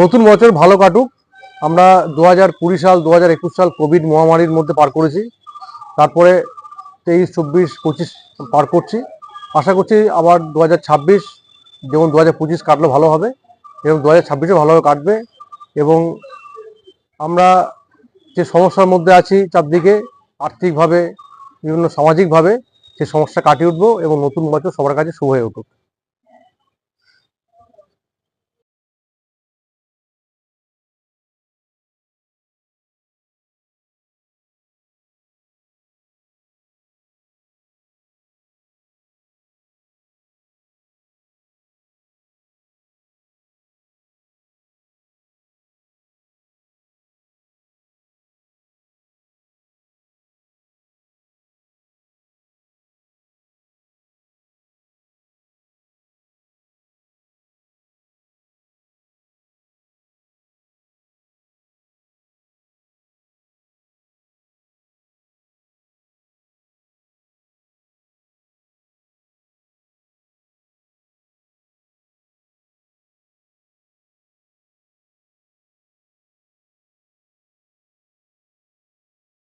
নতুন বছর ভালো কাটুক। আমরা দু হাজার কুড়ি সাল দু হাজার একুশ সাল কোভিড মহামারীর মধ্যে পার করেছি। তারপরে তেইশ, চব্বিশ, পঁচিশ পার করছি। আশা করছি আবার দু হাজার ছাব্বিশ যেমন দু হাজার পঁচিশ কাটলে ভালো হবে, এবং দু হাজার ছাব্বিশে ভালোভাবে কাটবে। এবং আমরা যে সমস্যার মধ্যে আছি চারদিকে, আর্থিকভাবে, বিভিন্ন সামাজিকভাবে সেই সমস্যা কাটিয়ে উঠবো এবং নতুন বছর সবার কাছে শুভ হয়ে উঠুক।